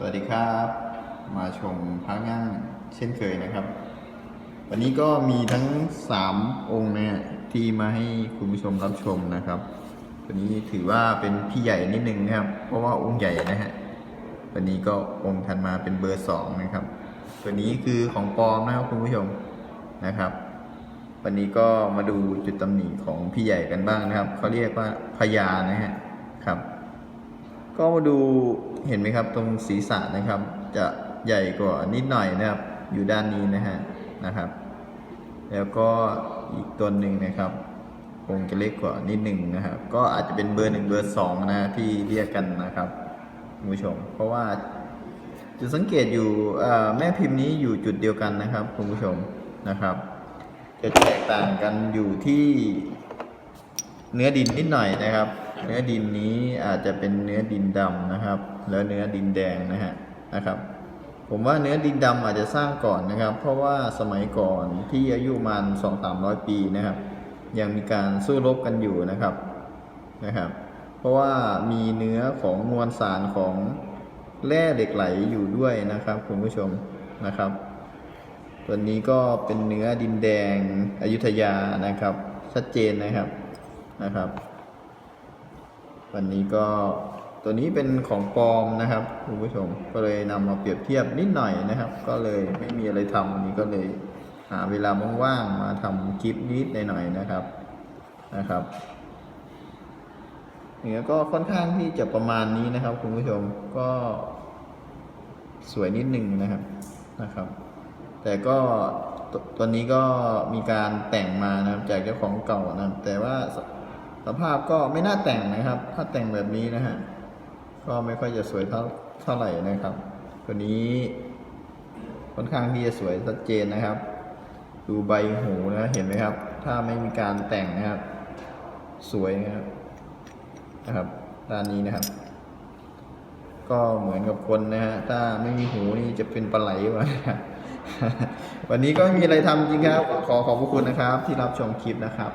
สวัสดีครับ มาชมพระง่างเช่นเคยนะครับ วันนี้ก็มีทั้ง 3 องค์เนี่ยที่มาให้คุณผู้ชมรับชมนะครับ วันนี้ถือว่าเป็นพี่ใหญ่นิดนึงนะครับ เพราะว่าองค์ใหญ่นะฮะวันนี้ก็องค์ถัดมาเป็นเบอร์สองนะครับ ตัวนี้คือของปลอมนะครับคุณผู้ชมนะครับ วันนี้ก็มาดูจุดตำหนิของพี่ใหญ่กันบ้างนะครับเขาเรียกว่าพญานะฮะครับ ก็มาดู เห็นไหมครับ ตรงศีรษะนะครับ จะใหญ่กว่านิดหน่อยนะครับ อยู่ด้านนี้นะฮะนะครับ แล้วก็อีกตัวหนึ่งนะครับคงจะเล็กกว่านิดหนึ่งนะครับ ก็อาจจะเป็นเบอร์หนึ่งเบอร์สองนะที่เรียกกันนะครับคุณผู้ชม เพราะว่าจุดสังเกตอยู่แม่พิมพ์นี้อยู่จุดเดียวกันนะครับคุณผู้ชมนะครับ จะแตกต่างกันอยู่ที่เนื้อดินนิดหน่อยนะครับ เนื้อดินนี้อาจจะเป็นเนื้อดินดำนะครับ แล้วเนื้อดินแดงนะฮะนะครับ ผมว่าเนื้อดินดำอาจจะสร้างก่อนนะครับ เพราะว่าสมัยก่อนที่อายุมันสองสามร้อยปีนะครับ ยังมีการสู้รบกันอยู่นะครับนะครับ เพราะว่ามีเนื้อของมวลสารของแร่เหล็กไหลอยู่ด้วยนะครับคุณผู้ชมนะครับตัวนี้ก็เป็นเนื้อดินแดงอยุธยานะครับ ชัดเจนนะครับนะครับ วันนี้ก็ตัวนี้เป็นของปลอมนะครับคุณผู้ชมก็เลยนำมาเปรียบเทียบนิดหน่อยนะครับ ก็เลยไม่มีอะไรทำวันนี้ก็เลยหาเวลาว่างๆมาทำคลิปนิดหน่อยๆนะครับนะครับเนื้อก็ค่อนข้างที่จะประมาณนี้นะครับ คุณผู้ชมก็สวยนิดหนึ่งนะครับนะครับ แต่ก็ตตัวนี้ก็มีการแต่งมานะครับจากเจ้าของเก่านะครับแต่ว่า สภาพก็ไม่น่าแต่งนะครับ ถ้าแต่งแบบนี้นะฮะ ก็ไม่ค่อยจะสวยเท่าเท่าไหร่นะครับ ตัวนี้ค่อนข้างที่จะสวยชัดเจนนะครับ ดูใบหูนะเห็นไหมครับ ถ้าไม่มีการแต่งนะครับ สวยนะครับนะครับด้านนี้นะครับ ก็เหมือนกับคนนะฮะถ้าไม่มีหูนี่จะเป็นปลาไหลวะวันนี้ก็ม่มีอะไรทำจริงครับ ขอขอบพระคุณนะครับ ที่รับชมคลิปนะครับ